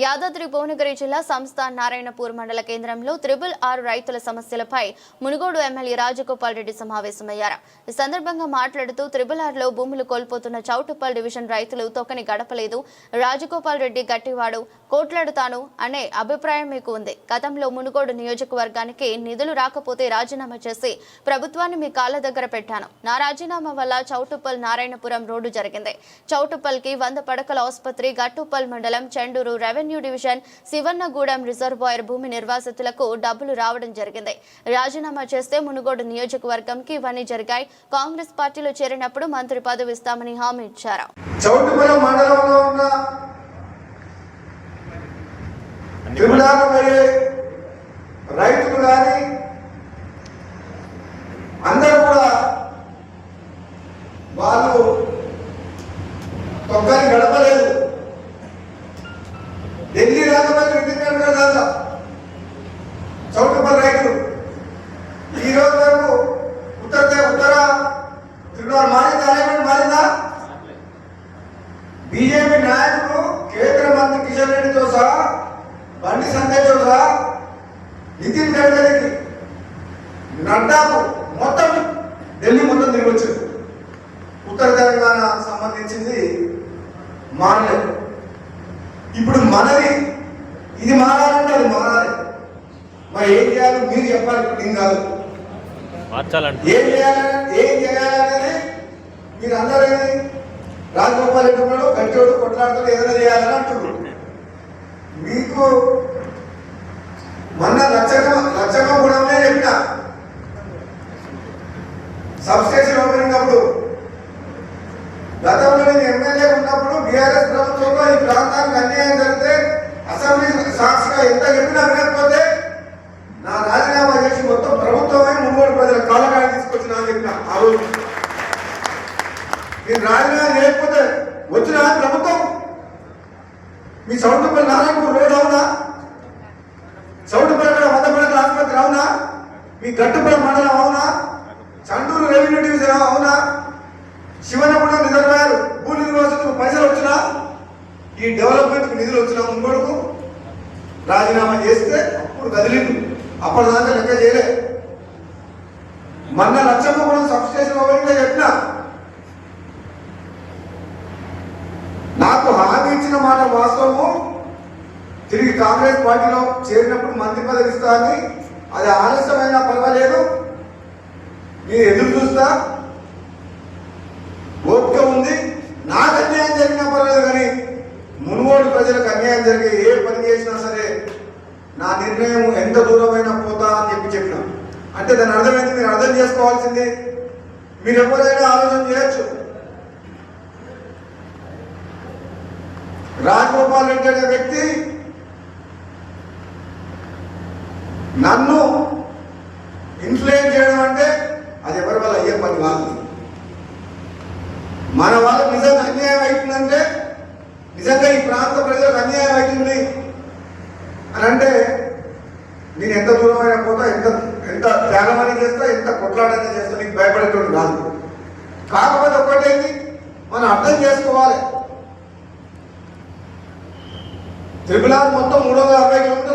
యాదాద్రి భువనగిరి జిల్లా సంస్థ నారాయణపూర్ మండల కేంద్రంలో త్రిబుల్ ఆరు రైతుల సమస్యలపై మునుగోడు ఎమ్మెల్యే రాజగోపాల్ రెడ్డి సమావేశమయ్యారు. ఈ సందర్భంగా మాట్లాడుతూ త్రిబుల్ ఆరులో భూములు కోల్పోతున్న చౌటుప్పల్ డివిజన్ రైతులు తొక్కని గడపలేదు. రాజగోపాల్ రెడ్డి గట్టివాడు కోట్లాడుతాను అనే అభిప్రాయం మీకు ఉంది. గతంలో మునుగోడు నియోజకవర్గానికి నిధులు రాకపోతే రాజీనామా చేసి ప్రభుత్వాన్ని మీ కాళ్ళ దగ్గర పెట్టాను. నా రాజీనామా వల్ల చౌటుప్పల్ నారాయణపురం రోడ్డు జరిగింది. చౌటుప్పల్కి వంద పడకల ఆసుపత్రి గట్టుప్పల్ మండలం Chendur revenue division Sivannagudem reservoir భూమి నిర్వాసితులకు డబ్బులు రావడం జరిగింది. రాజీనామా చేస్తే మునుగోడు నియోజకవర్గంకి ఇవన్నీ జరిగాయి. కాంగ్రెస్ పార్టీలో చేరినప్పుడు మంత్రి పదవి ఇస్తామని హామీ ఇచ్చారు. రైతులు కానీ అందరూ కూడా వాళ్ళు తొక్కని గడపలేదు ఢిల్లీ రాజపల్లి విధించారు కదా. చౌటుపల్లి రైతులు ఈ రోజు వరకు ఉత్తర ఉత్తర త్రిపుర మారిందా అలైన్మెంట్ మారిందా? బీజేపీ నాయకులు కేంద్ర మంత్రి కిషన్ రెడ్డితో సహా బండి సంజయ్తో సహా నితిన్ గడ్కరీకి నడ్డాకు మొత్తం ఢిల్లీ మొత్తం తిరిగి వచ్చింది. ఉత్తర తెలంగాణ సంబంధించింది మారలేదు ఇప్పుడు మనది ఇది మారాలంటే అది మారాలి మరి ఏం చేయాలి మీరు చెప్పాలి నేను కాదు. మార్చాలంటే ఏం చేయాలని ఏం చేయాలనేది మీరు అందరూ రాజగోపాల్ రెడ్డి ఉన్నాడు గట్టివాడు కొట్లాడుతాడు ఏదైనా చేయాలని అంటున్నారు. మీకు మొన్న లచ్చక లచ్చక కూడా చెప్పిన. సబ్స్టేషన్ ఓపెనింగ్ అప్పుడు. గతంలో నేను ఎమ్మెల్యే ఉన్నప్పుడు బీఆర్ఎస్ ప్రాంతానికి అన్యాయం జరిగితే అసెంబ్లీ సాక్షిగా ఎంత చెప్పినా వినకపోతే నా రాజీనామా చేసి మొత్తం ప్రభుత్వమే ముమ్మడి ప్రజల కాలకాయ తీసుకొచ్చిన అని చెప్పిన ఆ రోజు. నేను రాజీనామా చేయకపోతే వచ్చిన ప్రభుత్వం. మీ సౌండ్పల్లి నారాయణపూర్ రోడ్ అవునా? సౌండ్పల్లి పడకల ఆసుపత్రి అవునా? మీ గట్టుపల్లి మండలం అవునా? చండూరు రెవెన్యూ డివిజన్ అవునా శివనగూడెం రిజర్వాయర్ భూ నిర్వాసితులకు పైసలు వచ్చినా ఈ డెవలప్మెంట్కి నిధులు వచ్చినా ముందు రాజీనామా చేస్తే అప్పుడు కదిలిండు. అప్పటిదాకా లెక్క చేయలే. మొన్న లక్షమ్మ కూడా సబ్స్టేషన్ అవ్వకుండా చెప్పిన. నాకు హామీ ఇచ్చిన మాట వాస్తవము తిరిగి కాంగ్రెస్ పార్టీలో చేరినప్పుడు మంత్రి పదవి ఇస్తా అని అది ఆలస్యమైనా పర్వాలేదు. నేను ఎదురు చూస్తా ఓపిక ఉంది నాకు అన్యాయం జరిగినా పర్లేదు కానీ మునుగోడు ప్రజలకు అన్యాయం జరిగే ఏ పని చేసినా సరే నా నిర్ణయం ఎంత దూరమైనా పోతా అని చెప్పి చెప్పిన. అంటే దాని అర్థమైంది మీరు అర్థం చేసుకోవాల్సింది. మీరు ఎవరైనా ఆలోచన చేయొచ్చు. రాజగోపాల్ రెడ్డి అనే వ్యక్తి నన్ను ఇన్ఫ్లుయెన్స్ చేయడం అంటే అది ఎవరి వల్ల? అయ్యే పని వాళ్ళది. మన వాళ్ళ నిజంగా అన్యాయం అవుతుందంటే నిజంగా ఈ ప్రాంత ప్రజలకు అన్యాయం అవుతుంది అని అంటే నేను ఎంత దూరమైనా పోతా ఎంత ఎంత త్యాగమని చేస్తా ఎంత కొట్లాడైనా చేస్తా నీకు భయపడేటోడు కాదు. కాకపోతే ఒక్కటేంది మనం అర్థం చేసుకోవాలి. త్రిపుల మొత్తం మూడు వందల అరవై కిలోమీటర్లు